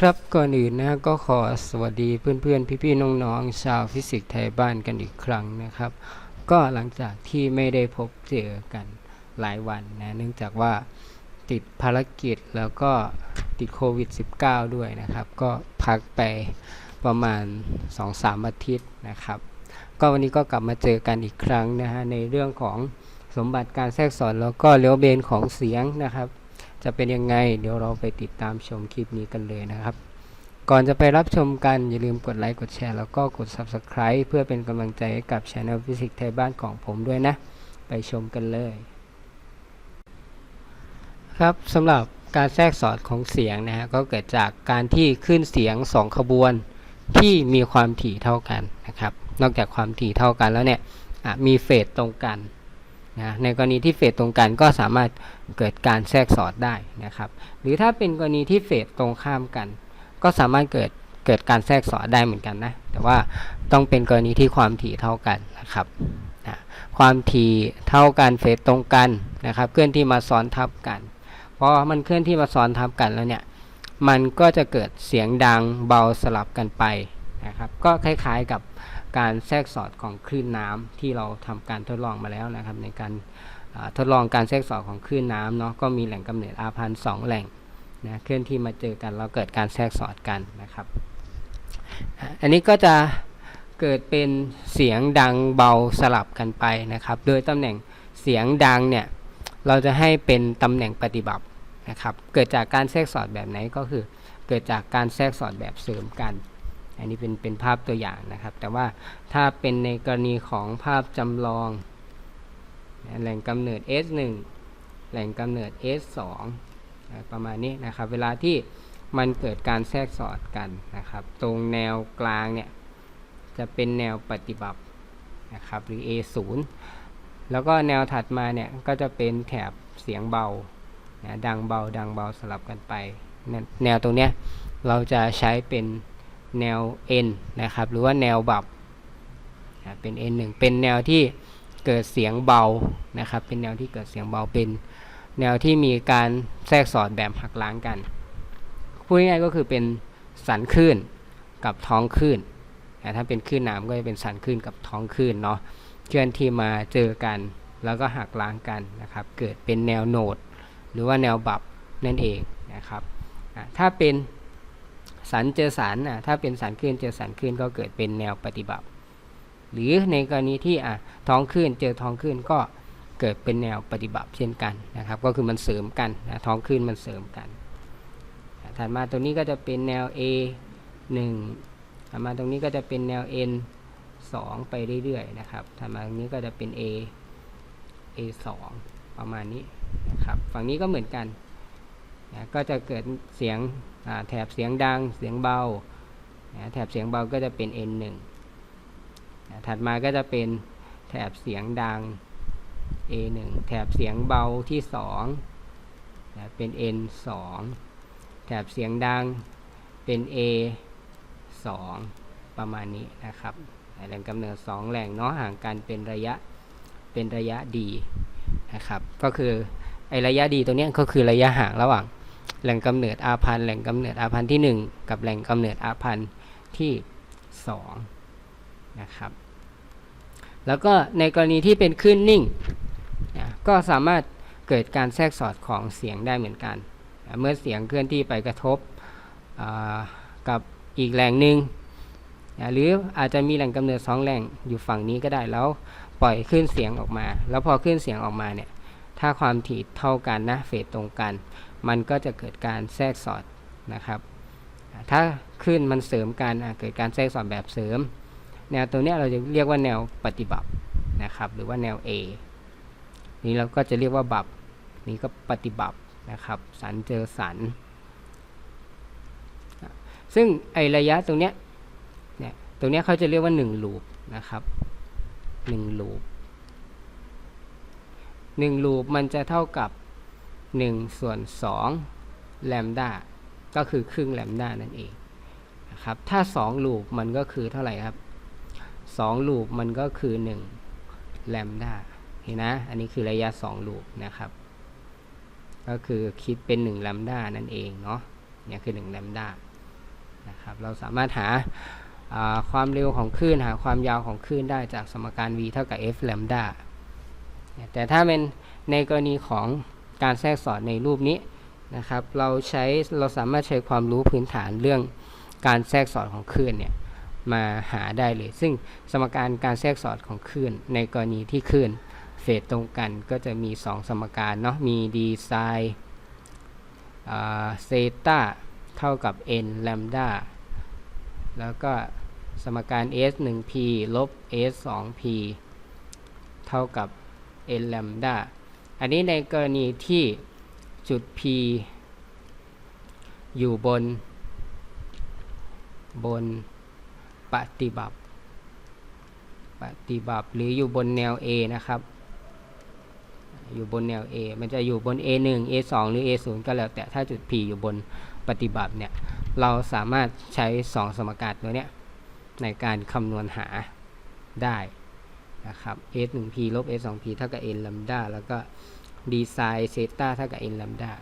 ครับก่อนอื่นนะก็ขอสวัสดีเพื่อนๆ พี่ๆน้องๆชาวฟิสิกส์ไทยบ้านกันอีกครั้งนะครับ ก็หลังจากที่ไม่ได้พบเจอกันหลายวันนะเนื่องจากว่าติดภารกิจแล้วก็ติดโควิด -19 ด้วยนะครับ ก็พักไปประมาณ 2-3 อาทิตย์นะครับ ก็วันนี้ก็กลับมาเจอกันอีกครั้งนะฮะในเรื่องของสมบัติการแทรกซ้อนแล้วก็เลี้ยวเบนของเสียงนะครับ จะเป็นยังไง เดี๋ยวเราไปติดตามชมคลิปนี้กันเลยนะครับ ก่อนจะไปรับชมกัน อย่าลืมกดไลค์กดแชร์แล้วก็กด Subscribe เพื่อเป็นกำลังใจให้กับช anel ฟิสิกส์ไทยบ้านของผมด้วยนะ ไปชมกันเลย ครับสำหรับการแทรกสอดของเสียงนะฮะก็เกิดจากการที่ขึ้นเสียง 2 ขบวนที่มีความถี่เท่ากันนะครับ นอกจากความถี่เท่ากันแล้วเนี่ยมีเฟสตรงกัน นะในกรณีที่เฟสตรงกันก็สามารถเกิดการแทรกสอดได้นะครับ หรือถ้าเป็นกรณีที่เฟสตรงข้ามกัน ก็สามารถเกิดเกิดการแทรกสอดได้เหมือนกันนะ แต่ว่าต้องเป็นกรณีที่ความถี่เท่ากันนะครับนะความถี่เท่ากันเฟสตรงกันนะครับ เคลื่อนที่มาซ้อนทับกัน เพราะมันเคลื่อนที่มาซ้อนทับกันแล้วเนี่ย มันก็จะเกิดเสียงดังเบาสลับกันไปนะครับ ก็คล้ายๆกับ การแทรกสอดของคลื่นน้ำที่เราทำการทดลองมาแล้วนะครับ ในการทดลองการแทรกสอดของคลื่นน้ำเนาะก็มีแหล่งกำเนิดอาพันสองแหล่งนะเคลื่อนที่มาเจอกันแล้วเกิดการแทรกสอดกันนะครับ อันนี้ก็จะเกิดเป็นเสียงดังเบาสลับกันไปนะครับ โดยตำแหน่งเสียงดังเนี่ยเราจะให้เป็นตำแหน่งปฏิบัตินะครับ เกิดจากการแทรกสอดแบบไหนก็คือ เกิดจากการแทรกสอดแบบเสริมกัน อันนี้เป็นเป็นภาพตัวอย่างนะครับ แต่ว่าถ้าเป็นในกรณีของภาพจำลอง แหล่งกำเนิด S1 แหล่งกำเนิด S2 ประมาณนี้นะครับ เวลาที่มันเกิดการแทรกสอดกันนะครับ ตรงแนวกลางเนี่ยจะเป็นแนวปฏิบัตินะครับหรือ A0 แล้วก็แนวถัดมาเนี่ยก็จะเป็นแถบเสียงเบานะดังเบาดังเบาสลับกันไป แนวตรงเนี้ยเราจะใช้เป็น แนว N นะครับหรือว่าแนวบับนเป็น N1 เป็นแนวที่เกิดเสียงเบานะครับ เป็นแนวที่เกิดเสียงเบาเป็นแนวที่มีการแทรกสอดแบบหักล้างกันพูดง่ายๆก็คือเป็นสันคลื่นกับท้องคลื่นถ้าเป็นคลื่นน้ำก็จะเป็นสันคลื่นกับท้องคลื่นเนาะเคลื่อนที่มาเจอกัน แล้วก็หักล้างกันนะครับ เกิดเป็นแนวโนด หรือว่าแนวบับนั่นเองนะครับถ้าเป็น สันเจอสันอะถ้าเป็นสันคลื่นเจอสันคลื่นก็เกิดเป็นแนวปฏิบัติ หรือในกรณีที่อะท้องคลื่นเจอท้องคลื่นก็เกิดเป็นแนวปฏิบัติเช่นกันนะครับ ก็คือมันเสริมกันนะท้องคลื่นมันเสริมกันถัดมาตรงนี้ก็จะเป็นแนว A 1ถัดมาตรงนี้ก็จะเป็นแนว N 2 ไปเรื่อยๆนะครับถัดมาตรงนี้ก็จะเป็น A A 2ประมาณนี้นะครับ ฝั่งนี้ก็เหมือนกัน นะก็จะเกิดเสียงแถบเสียงดังเสียงเบานะแถบเสียงเบาก็จะเป็น N1 นะถัดมาก็จะเป็นแถบเสียงดัง A1 แถบเสียงเบาที่2นะเป็น N2 แถบเสียงดังเป็น A2 ประมาณนี้นะครับแหล่งกำเนิด 2 แหล่งเนาะห่างกันเป็นระยะเป็นระยะดีนะครับ ก็คือไอระยะดีตัวนี้ก็คือระยะห่างระหว่าง แหล่งกำเนิดอาพันธ์แหล่งกำเนิดอาพันธ์ที่ 1 กับแหล่งกำเนิดอาพันธ์ที่2นะครับแล้วก็ในกรณีที่เป็นคลื่นนิ่งนะก็สามารถเกิดการแทรกสอดของเสียงได้เหมือนกันนะเมื่อเสียงเคลื่อนที่ไปกระทบกับอีกแหล่งหนึ่งนะหรืออาจจะมีแหล่งกำเนิด2แหล่งอยู่ฝั่งนี้ก็ได้แล้วปล่อยขึ้นเสียงออกมา แล้วพอขึ้นเสียงออกมาเนี่ยถ้าความถี่เท่ากันนะเฟสตรงกัน มันก็จะเกิดการแทรกสอดนะครับ ถ้าขึ้นมันเสริมกันเกิดการแทรกสอดแบบเสริม แนวตัวนี้เราจะเรียกว่าแนวปฏิบัตินะครับ หรือว่าแนว A นี้เราก็จะเรียกว่าบับนี้ก็ปฏิบัตินะครับ สันเจอสัน ซึ่งไอระยะตรงเนี้ยเนี่ยตรงเนี้ยเขาจะเรียกว่า1ลูปนะครับ1ลูป1ลูปมันจะเท่ากับ 1 ส่วน2แลมดาก็คือครึ่งแลมดานั่นเองนะครับถ้า 2 ลูปมันก็คือเท่าไหร่ครับ 2 ลูปมันก็คือ 1 แลมดาเห็นนะ อันนี้คือระยะ 2 ลูปนะครับ ก็คือคิดเป็น 1 แลมดานั่นเองเนาะเนี่ยคือ 1 แลมดานะครับเราสามารถหาความเร็วของคลื่นหาความยาวของคลื่นได้จากสมการ v เท่ากับ f lambda แต่ถ้าเป็นในกรณีของ การแทรกสอดในรูปนี้นะครับ เราใช้เราสามารถใช้ความรู้พื้นฐานเรื่องการแทรกสอดของคลื่นเนี่ยมาหาได้เลย ซึ่งสมการการแทรกสอดของคลื่นในกรณีที่คลื่นเฟสตรงกันก็จะมี 2 สมการเนาะมี d ไซเซตาเท่ากับ n แลมดาแล้วก็สมการ s 1 p ลบ s 2 p เท่ากับ n แลมดา อันนี้ในกรณีที่จุด p อยู่บน บนปฏิบัติปฏิบัติหรืออยู่บนแนว A นะครับ อยู่บนแนว A มันจะอยู่บน A1 A2 หรือ A0 ก็แล้วแต่ถ้าจุด P อยู่บนปฏิบัติเนี่ย เราสามารถใช้ 2 สมการตัวเนี้ยในการคำนวณหาได้ นะครับ S1P ลบ S2P เท่ากับ n ลัมดาแล้วก็ d ไซน์เซตาเท่ากับ n ลัมดา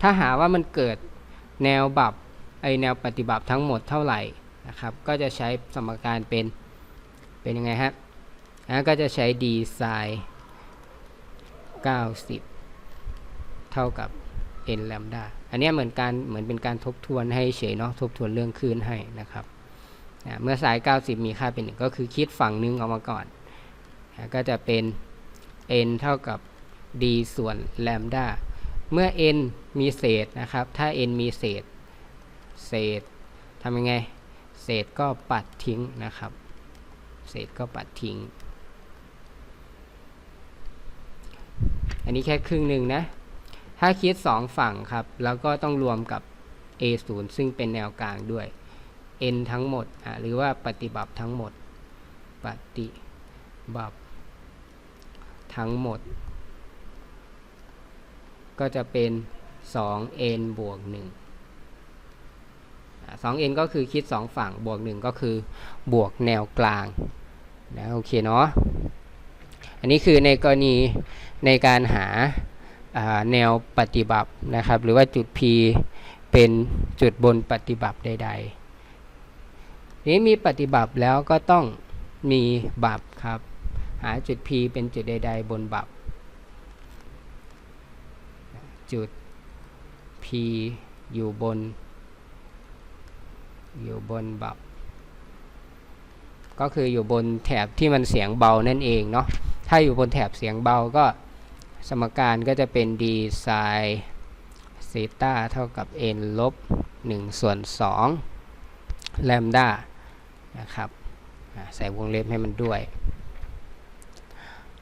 ถ้าหาว่ามันเกิดแนวบับไอแนวปฏิบัติทั้งหมดเท่าไหร่นะครับ ก็จะใช้สมการเป็นเป็นยังไงฮะนะก็จะใช้ d ไซน์90 เท่ากับ n แลมดาอันนี้เหมือนการเหมือนเป็นการทบทวนให้เฉยเนาะทบทวนเรื่องคลื่นให้นะครับ นะเมื่อสาย 90 มีค่าเป็น 1 ก็คือคิดฝั่งนึงออกมาก่อนนะก็จะเป็น n เท่ากับ d ส่วนแลมดาเมื่อ n มีเศษนะครับ ถ้า n มีเศษ เศษทำยังไง เศษก็ปัดทิ้งนะครับ เศษก็ปัดทิ้ง อันนี้แค่ครึ่งหนึ่งนะ ถ้าคิด 2 ฝั่งครับ แล้วก็ต้องรวมกับ a0 ซึ่งเป็นแนวกลางด้วย n ทั้งหมดหรือว่าปฏิบัติทั้งหมด ปฏิบัติทั้งหมด ก็จะเป็น 2n บวก1 2n ก็คือคิด 2 ฝั่งบวก 1 ก็คือบวกแนวกลางนะโอเคเนาะอันนี้คือในกรณีในการหาแนวปฏิบัตินะครับ หรือว่าจุด P เป็นจุดบนปฏิบัติใด ๆ นี้มีปฏิบัติแล้วก็ต้องมีบับครับ หาจุด P เป็นจุดใด ๆ บนบับจุด P อยู่บน อยู่บนบับก็คืออยู่บนแถบที่มันเสียงเบานั่นเองเนาะถ้าอยู่บนแถบเสียงเบาก็สมการก็จะเป็น d ไซน์ซีตาเท่ากับ n ลบ1ส่วน2แลมดา นะครับใส่วงเล็บให้มันด้วย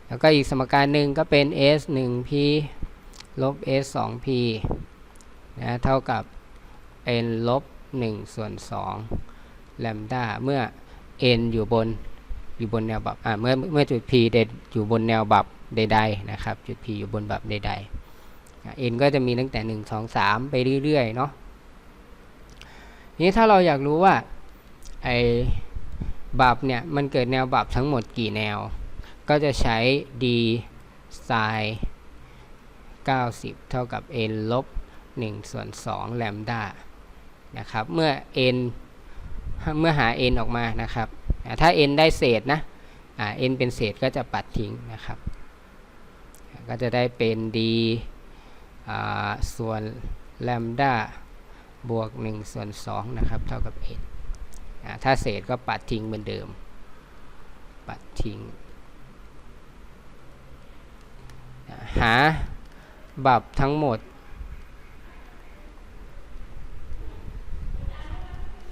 แล้วก็อีกสมการหนึ่งก็เป็น s 1 p ลบ s 2 p นะเท่ากับ n ลบ1ส่วน2แลมดาเมื่อ n อยู่บนอยู่บนแนวบับอ่าเมื่อเมื่อจุด p เดอยู่บนแนวบับใดๆนะครับ จุด p อยู่บนบับใดๆ n ก็จะมีตั้งแต่ 1 2 3 ไปเรื่อยๆเนาะนี้ถ้าเราอยากรู้ว่า ไอบับเนี่ยมันเกิดแนวบับทั้งหมดกี่แนว ก็จะใช้ d ไซน์90 เท่ากับ n ลบ1ส่วน2แลมดานะครับ เมื่อ n เมื่อหา n ออกมานะครับ ถ้า n ได้เศษนะ n เป็นเศษก็จะปัดทิ้งนะครับ ก็จะได้เป็น d ส่วนแลมดาบวก1ส่วน2นะครับ เท่ากับ n ถ้าเศษก็ปัดทิ้งเหมือนเดิม ปัดทิ้ง หาบับทั้งหมด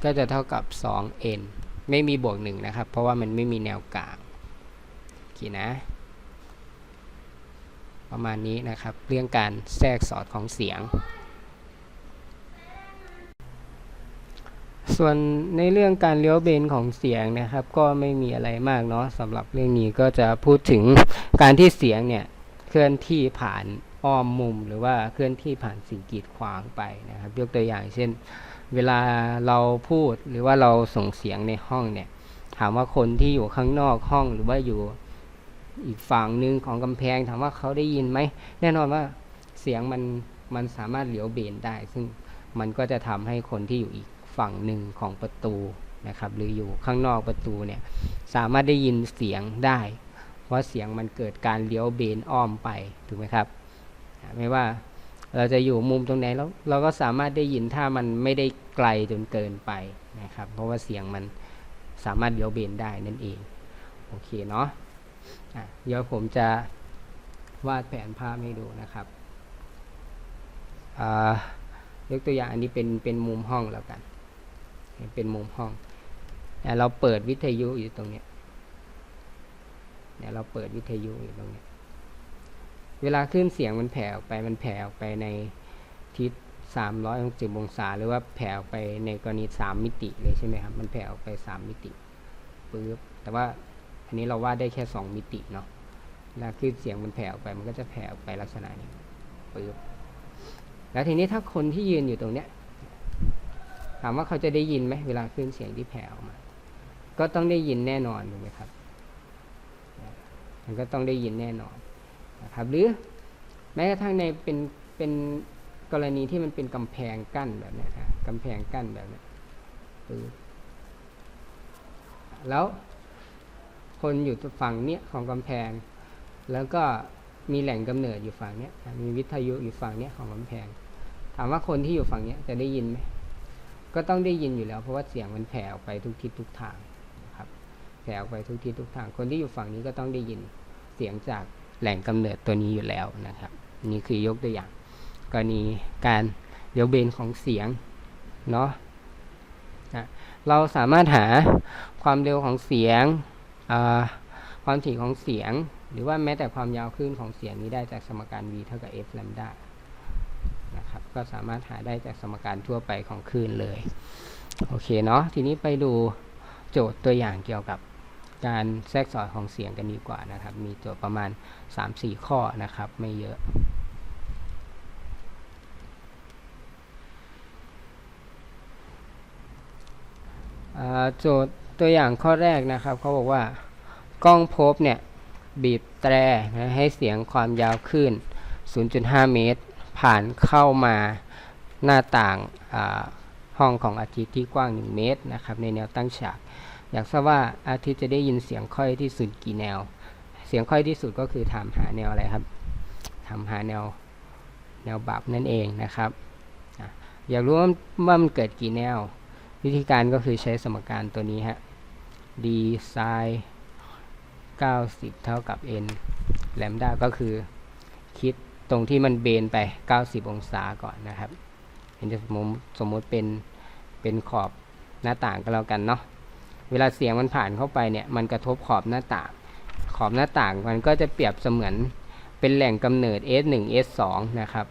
ก็จะเท่ากับ 2n ไม่มีบวก 1 นะครับ เพราะว่ามันไม่มีแนวกลางโอเคนะ ประมาณนี้นะครับ เรื่องการแทรกสอดของเสียง ส่วนในเรื่องการเลี้ยวเบนของเสียงนะครับ ก็ไม่มีอะไรมากเนาะสำหรับเรื่องนี้ก็จะพูดถึงการที่เสียงเนี่ยเคลื่อนที่ผ่านอ้อมมุม หรือว่าเคลื่อนที่ผ่านสิ่งกีดขวางไปนะครับ ยกตัวอย่างเช่น เวลาเราพูดหรือว่าเราส่งเสียงในห้องเนี่ยถามว่าคนที่อยู่ข้างนอกห้องหรือว่าอยู่อีกฝั่งหนึ่งของกำแพงถามว่าเขาได้ยินไหมแน่นอนว่าเสียงมันมันสามารถเหลียวเบนได้ ซึ่งมันก็จะทำให้คนที่อยู่อีก ฝั่งหนึ่งของประตูนะครับหรืออยู่ข้างนอกประตูเนี่ยสามารถได้ยินเสียงได้ เพราะเสียงมันเกิดการเลี้ยวเบนอ้อมไปถูกไหมครับ ไม่ว่าเราจะอยู่มุมตรงไหนแล้วเราก็สามารถได้ยินถ้ามันไม่ได้ไกลจนเกินไปนะครับ เพราะว่าเสียงมันสามารถเลี้ยวเบนได้นั่นเองโอเคเนาะะเดี๋ยวผมจะวาดแผนภาพให้ดูนะครับอ่ายกตัวอย่างอันนี้เป็นเป็นมุมห้องแล้วกัน เป็นมุมห้องแต่เราเปิดวิทยุอยู่ตรงเนี้ยเนี่ยเราเปิดวิทยุอยู่ตรงเนี้ยเวลาขึ้นเสียงมันแผ่ออกไป มันแผ่ออกไปในทิศ 360 องศา หรือว่าแผ่ออกไปในกรณี 3 มิติเลยใช่ไหมครับ มันแผ่ออกไป 3 มิติปึ๊บ แต่ว่าอันนี้เราวาดได้แค่ 2 มิติเนาะเวลาขึ้นเสียงมันแผ่ออกไป มันก็จะแผ่ออกไปลักษณะนี้ปึ๊บ แล้วทีนี้ถ้าคนที่ยืนอยู่ตรงเนี้ย ถามว่าเขาจะได้ยินไหมเวลาขึ้นเสียงที่แผ่ออกมา ก็ต้องได้ยินแน่นอนถูกไหมครับ มันก็ต้องได้ยินแน่นอนนะครับ หรือแม้กระทั่งในเป็นเป็นกรณีที่มันเป็นกำแพงกั้นแบบนี้ยนะกำแพงกั้นแบบนี้แล้วคนอยู่ฝั่งเนี้ยของกำแพง แล้วก็มีแหล่งกำเนิดอยู่ฝั่งเนี้ย มีวิทยุอยู่ฝั่งเนี้ยของกำแพง ถามว่าคนที่อยู่ฝั่งเนี้ยจะได้ยินไหม ก็ต้องได้ยินอยู่แล้ว เพราะว่าเสียงมันแผ่ออกไปทุกทิศทุกทางนะครับแผ่ออกไปทุกทิศทุกทาง คนที่อยู่ฝั่งนี้ก็ต้องได้ยินเสียงจากแหล่งกำเนิดตัวนี้อยู่แล้วนะครับ นี่คือยกตัวอย่าง กรณีการเลี้ยวเบนของเสียงเนาะนะเราสามารถหาความเร็วของเสียงความถี่ของเสียง หรือว่าแม้แต่ความยาวคลื่นของเสียงนี้ได้จากสมการ v เท่ากับ f lambda นะครับ ก็สามารถหาได้จากสมการทั่วไปของคลื่นเลยโอเคเนาะทีนี้ไปดูโจทย์ตัวอย่างเกี่ยวกับการแทรกสอดของเสียงกันดีกว่านะครับ มีโจทย์ประมาณ 3-4 ข้อนะครับ ไม่เยอะโจทย์ตัวอย่างข้อแรกนะครับเขาบอกว่ากล้องพบเนี่ยบีบแตรนะให้เสียงความยาวขึ้น 0.5 เมตร ผ่านเข้ามาหน้าต่างห้องของอาทิตย์ที่กว้าง 1 เมตรนะครับในแนวตั้งฉาก อยากทราบว่าอาทิตย์จะได้ยินเสียงค่อยที่สุดกี่แนว เสียงค่อยที่สุดก็คือถามหาแนวอะไรครับถามหาแนวแนวบับนั่นเองนะครับอยากรู้ว่ามันเกิดกี่แนว วิธีการก็คือใช้สมการตัวนี้ฮะ d sin 90 เท่ากับ n แลมดาก็คือคิด ตรงที่มันเบนไป 90 องศาก่อนนะครับ เห็นจะสมมติสมมติเป็นเป็นขอบหน้าต่างก็แล้วกันเนาะเวลาเสียงมันผ่านเข้าไปเนี่ยมันกระทบขอบหน้าต่าง ขอบหน้าต่างมันก็จะเปรียบเสมือนเป็นแหล่งกำเนิด S1 S2 นะครับ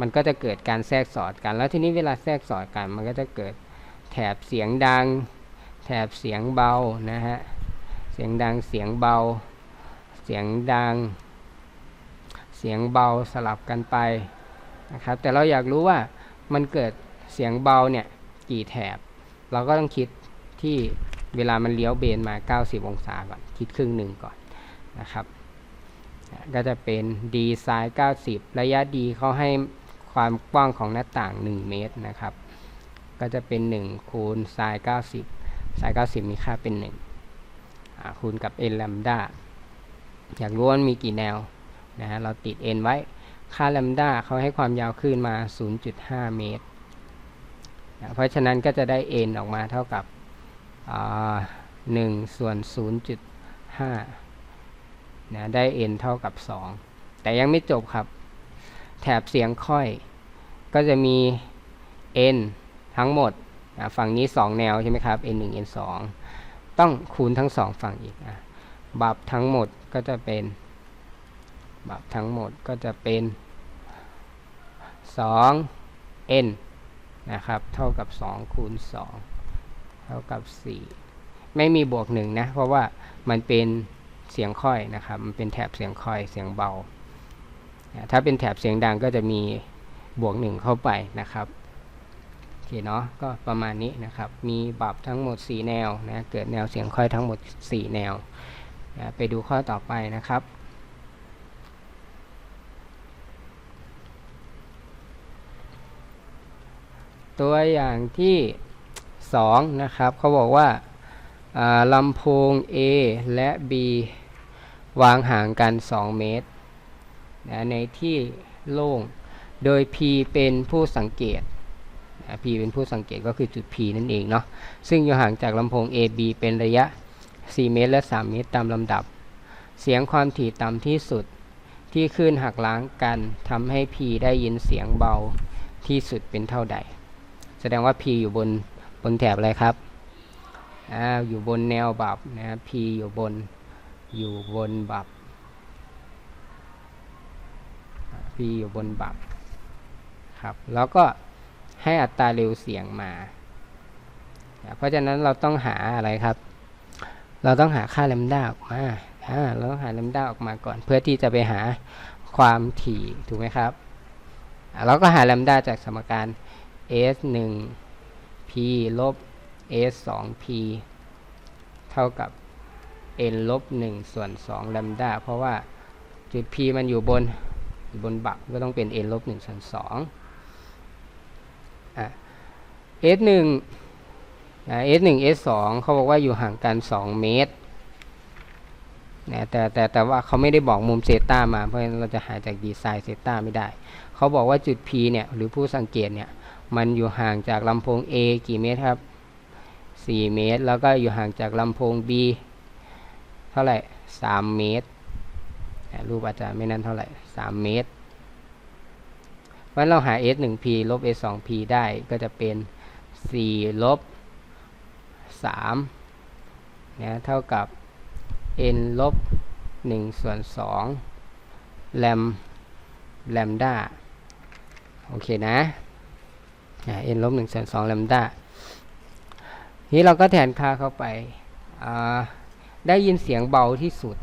มันก็จะเกิดการแทรกสอดกัน แล้วทีนี้เวลาแทรกสอดกัน มันก็จะเกิดแถบเสียงดัง แถบเสียงเบานะฮะเสียงดังเสียงเบา เสียงดัง เสียงเบาสลับกันไปนะครับ แต่เราอยากรู้ว่ามันเกิดเสียงเบาเนี่ยกี่แถบ เราก็ต้องคิดที่เวลามันเลี้ยวเบนมา 90 องศาก่อน คิดครึ่งหนึ่งก่อนนะครับ ก็จะเป็น d sin 90 ระยะ d เขาให้ความกว้างของหน้าต่าง 1 เมตรนะครับ ก็จะเป็น 1 คูณ sin 90 sin 90 มีค่าเป็น 1 คูณกับ n lambda อยากรู้ว่ามีกี่แนว นะฮะเราติด n ไว้ค่า lambda เขาให้ความยาวคลื่นมา 0.5 เมตรนะเพราะฉะนั้นก็จะได้ n ออกมาเท่ากับ1ส่วน 0.5นะได้ n เท่ากับ 2 แต่ยังไม่จบครับ แถบเสียงค่อย ก็จะมี n ทั้งหมดฝั่งนี้ 2 แนวใช่ไหมครับ n 1 n 2ต้องคูณทั้ง 2 ฝั่งอีกนะบับทั้งหมดก็จะเป็น บับทั้งหมดก็จะเป็น 2 n นะครับ เท่ากับ 2 คูณ 2 เท่ากับ 4 ไม่มีบวก 1 นะ เพราะว่ามันเป็นเสียงค่อยนะครับ มันเป็นแถบเสียงค่อยเสียงเบา ถ้าเป็นแถบเสียงดังก็จะมีบวก 1 เข้าไปนะครับโอเคเนาะก็ประมาณนี้นะครับ มีบับทั้งหมด 4 แนวนะ เกิดแนวเสียงค่อยทั้งหมด 4 แนว ไปดูข้อต่อไปนะครับ ตัวอย่างที่สองนะครับเขาบอกว่าอ่าลำโพง A และ B วางห่างกัน 2 เมตรนะในที่โล่ง โดย P เป็นผู้สังเกตนะ P เป็นผู้สังเกตก็คือจุด P นั่นเองเนาะ ซึ่งอยู่ห่างจากลำโพง AB เป็นระยะ 4 เมตร และ 3 เมตรตามลำดับ เสียงความถี่ต่ำที่สุดที่คลื่นหักล้างกันทำให้ P ได้ยินเสียงเบาที่สุดเป็นเท่าใด แสดงว่า P อยู่บนบนแถบอะไรครับอ่าอยู่บนแนวบับนะ P อยู่บนอยู่บนบับ P อยู่บนบับครับแล้วก็ให้อัตราเร็วเสียงมา เพราะฉะนั้นเราต้องหาอะไรครับ เราต้องหาค่าแลมด้าออกมาอ่าเราต้องหาแลมด้าออกมาก่อน เพื่อที่จะไปหาความถี่ถูกไหมครับเราก็หาแลมด้าจากสมการ s 1 p ลบ s 2 p เท่ากับ n ลบ1ส่วน2แลมดาเพราะว่าจุด p มันอยู่บนอยู่บนบักก็ต้องเป็น n ลบ1ส่วน2อะ s 1นะ s 1 s 2เขาบอกว่าอยู่ห่างกัน 2 เมตรนะแต่แต่แต่ว่าเขาไม่ได้บอกมุมเซต้ามาเพราะฉะนั้นเราจะหาจากดีไซน์เซต้าไม่ได้ เขาบอกว่าจุด P เนี่ยหรือผู้สังเกตเนี่ย มันอยู่ห่างจากลำโพง A กี่เมตรครับ 4 เมตร แล้วก็อยู่ห่างจากลำโพง B เท่าไหร่ 3 เมตร รูปอาจจะไม่นั่นเท่าไหร่ 3 เมตรเพราะฉะนั้นเราหา s 1 p ลบ s 2 p ได้ก็จะเป็น 4 ลบ 3นะเท่ากับ n ลบ 1 ส่วน2แลมแลมด้าโอเคนะ n ลบ1ส่วน2แลมด้านี้เราก็แทนค่าเข้าไป ได้ยินเสียงเบาที่สุด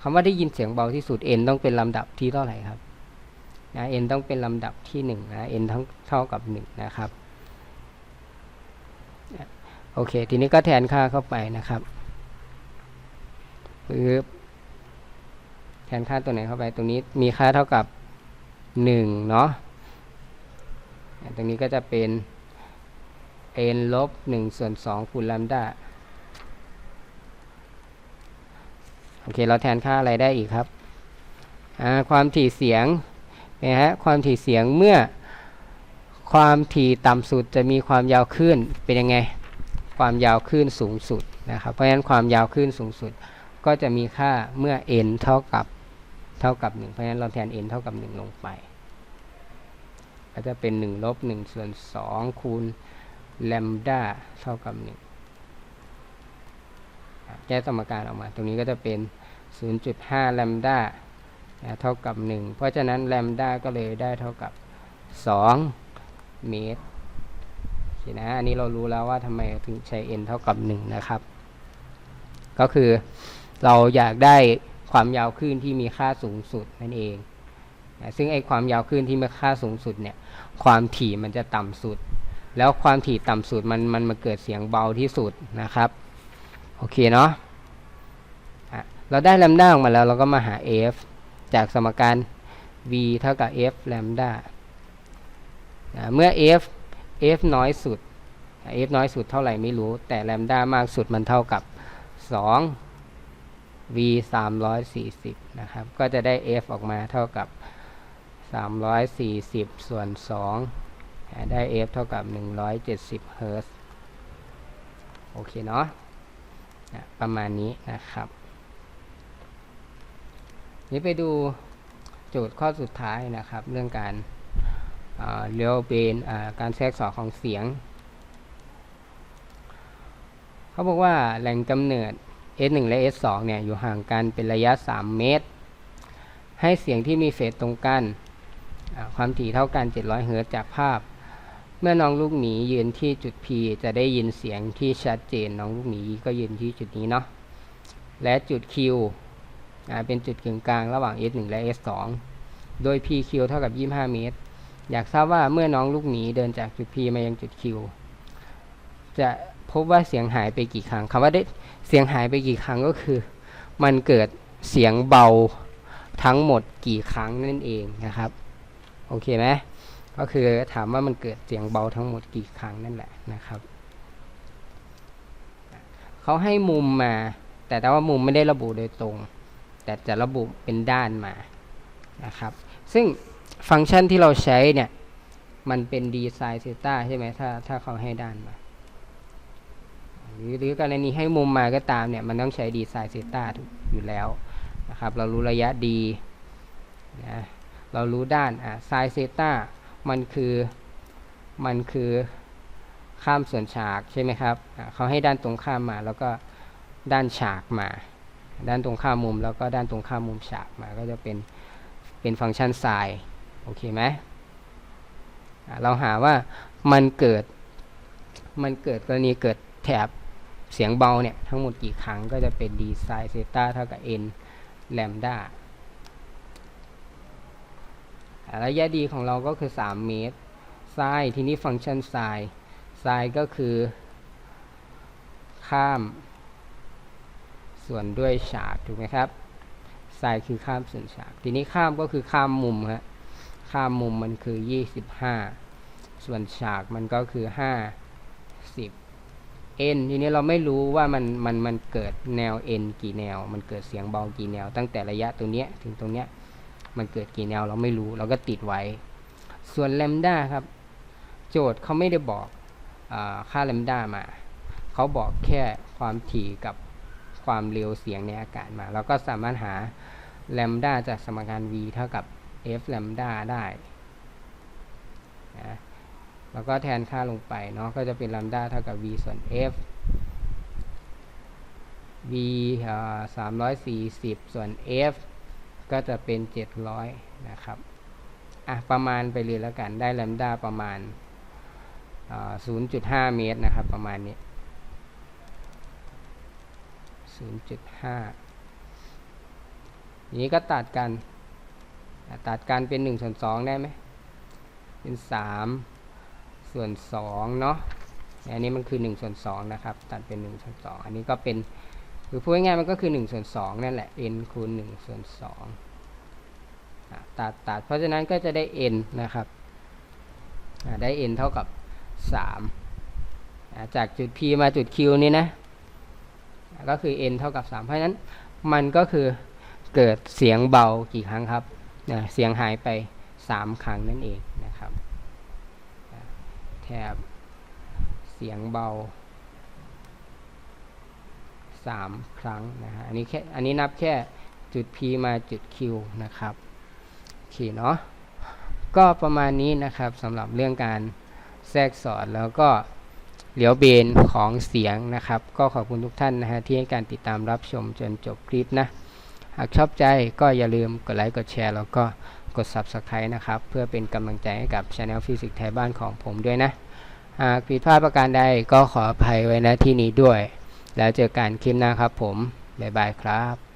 คำว่าได้ยินเสียงเบาที่สุด n ต้องเป็นลำดับที่เท่าไหร่ครับนะ n ต้องเป็นลำดับที่1นะ n ทั้งเท่ากับ1นะครับโอเค ทีนี้ก็แทนค่าเข้าไปนะครับปึ๊บแทนค่าตัวไหนเข้าไป ตรงนี้มีค่าเท่ากับ1เนาะ ตรงนี้ก็จะเป็น n ลบ1ส่วน2คูณแลมด้าโอเค เราแทนค่าอะไรได้อีกครับ ความถี่เสียงนะฮะความถี่เสียงเมื่อความถี่ต่ำสุดจะมีความยาวคลื่นเป็นยังไง ความยาวคลื่นสูงสุดนะครับเพราะฉะนั้นความยาวคลื่นสูงสุด ก็จะมีค่าเมื่อ n เท่ากับเท่ากับ 1 เพราะฉะนั้นเราแทน n เท่ากับ 1 ลงไป ก็จะเป็น1ลบ1ส่วน2คูณแลมด้าเท่ากับ1แก้สมการออกมา ตรงนี้ก็จะเป็น 0.5แลมด้าเท่ากับ 1 เพราะฉะนั้นแลมด้าก็เลยได้เท่ากับ 2 เมตรเนะ อันนี้เรารู้แล้วว่าทำไมถึงใช้ n เท่ากับ 1 นะครับ ก็คือเราอยากได้ความยาวคลื่นที่มีค่าสูงสุดนั่นเอง ซึ่งไอความยาวคลื่นที่มีค่าสูงสุดเนี่ยความถี่มันจะต่ำสุด แล้วความถี่ต่ำสุดมันมันมาเกิดเสียงเบาที่สุดนะครับโอเคเนาะะเราได้แลมด้าออกมาแล้วเราก็มาหา f จากสมการ v เท่ากับ f แลมด้าเมื่อ f f น้อยสุด f น้อยสุดเท่าไหร่ไม่รู้ แต่แลมด้ามากสุดมันเท่ากับ 2 v 340 นะครับ ก็จะได้ f ออกมาเท่ากับ 340 ส่วน 2 ได้ f เท่ากับ 170 เฮิร์ตซ์โอเคเนาะนะประมาณนี้นะครับ นี้ไปดูโจทย์ข้อสุดท้ายนะครับ เรื่องการเลี้ยวเบนการแทรกสอดของเสียง เขาบอกว่าแหล่งกำเนิด S1 และ S2 เนี่ย อยู่ห่างกันเป็นระยะ 3 เมตร ให้เสียงที่มีเฟสตรงกัน ความถี่เท่ากัน 700 เฮิรตซ์จากภาพ เมื่อน้องลูกหมียืนที่จุด P จะได้ยินเสียงที่ชัดเจนน้องลูกหมีก็ยืนที่จุดนี้เนาะและจุด Q เป็นจุดกึ่งกลางระหว่าง S1 และ S2 โดย PQ เท่ากับ 25 เมตร อยากทราบว่าเมื่อน้องลูกหมีเดินจากจุด P มายังจุด Q จะพบว่าเสียงหายไปกี่ครั้งคำว่าได้เสียงหายไปกี่ครั้งก็คือ มันเกิดเสียงเบาทั้งหมดกี่ครั้งนั่นเองนะครับ โอเคไหมก็คือถามว่ามันเกิดเสียงเบาทั้งหมดกี่ครั้งนั่นแหละนะครับเขาให้มุมมา แต่แต่ว่ามุมไม่ได้ระบุโดยตรง แต่จะระบุเป็นด้านมานะครับ ซึ่งฟังก์ชันที่เราใช้เนี่ย มันเป็นดีไซน์เซต้าใช่ไหมถ้าถ้าเขาให้ด้านมา หรือหรือกรณีให้มุมมาก็ตามเนี่ย มันต้องใช้ดีไซน์เซต้าอยู่แล้วนะครับ เรารู้ระยะดีนะ เรารู้ด้านอะไซเซต้ามันคือมันคือข้ามส่วนฉากใช่ไหมครับเขาให้ด้านตรงข้ามมา แล้วก็ด้านฉากมา ด้านตรงข้ามมุม แล้วก็ด้านตรงข้ามมุมฉากมา ก็จะเป็นเป็นฟังก์ชันไซโอเคไหมเราหาว่ามันเกิดมันเกิดกรณีเกิดแถบเสียงเบาเนี่ย ทั้งหมดกี่ครั้งก็จะเป็นดีไซน์เซต้าเท่ากับ n แลมด้า ระยะดีของเราก็คือ 3 เมตรไซน์ทีนี้ฟังก์ชันไซน์ไซน์ก็คือ ข้าม ส่วนด้วยฉากถูกไหมครับไซน์คือข้ามส่วนฉาก ทีนี้ข้ามก็คือข้ามมุมฮะข้ามมุมมันคือ 25 ส่วนฉากมันก็คือ 50 n ทีนี้เราไม่รู้ว่ามันมันมันเกิดแนว n กี่แนว มันเกิดเสียงเบากี่แนว ตั้งแต่ระยะตรงเนี้ยถึงตรงเนี้ย มันเกิดกี่แนวเราไม่รู้เราก็ติดไว้ ส่วนแลมด้าครับ โจทย์เขาไม่ได้บอกอค่าแลมด้ามาเขาบอกแค่ความถี่กับความเร็วเสียงในอากาศมาเราก็สามารถหาแลมด้าจากสมการ v เท่ากับ f แลมด้าได้นะแล้วก็แทนค่าลงไปเนาะก็จะเป็นแลมด้าเท่ากับ v ส่วน f v สามร้อยสี่สิบส่วน f ก็จะเป็น 700 นะครับ อะ ประมาณไปเลยแล้วกัน ได้แลมด้าประมาณ 0.5 เมตรนะครับ ประมาณนี้ 0.5 นี้ก็ตัดกัน ตัดกันเป็น1ส่วน2ได้ไหม เป็น 3 ส่วน2เนาะ อันนี้มันคือ1ส่วน2นะครับ ตัดเป็น1ส่วน2อันนี้ก็เป็น คือพูดง่ายๆมันก็คือ1ส่วน2นั่นแหละ n คูณ1ส่วน2ตัดตัดเพราะฉะนั้นก็จะได้ n นะครับได้ n เท่ากับ 3 จากจุด p มาจุด q นี่นะ ก็คือ n เท่ากับ 3 เพราะฉะนั้นมันก็คือเกิดเสียงเบากี่ครั้งครับ เสียงหายไป 3 ครั้งนั่นเองนะครับแถบเสียงเบา 3 ครั้งนะฮะอันนี้แค่อันนี้นับแค่จุด P มาจุด Q นะครับโอเคเนาะก็ประมาณนี้นะครับสำหรับเรื่องการแทรกสอดแล้วก็เหลียวเบนของเสียงนะครับ ก็ขอบคุณทุกท่านนะฮะที่ให้การติดตามรับชมจนจบคลิปนะ หากชอบใจก็อย่าลืมกดไลค์กดแชร์แล้วก็กด Subscribe นะครับ เพื่อเป็นกำลังใจให้กับ Channel ฟิสิกส์ไทยบ้านของผมด้วยนะ หากผิดพลาดประการใดก็ขออภัยไว้ณที่นี้ด้วย แล้วเจอกันคลิปหน้าครับผม บ๊ายบายครับ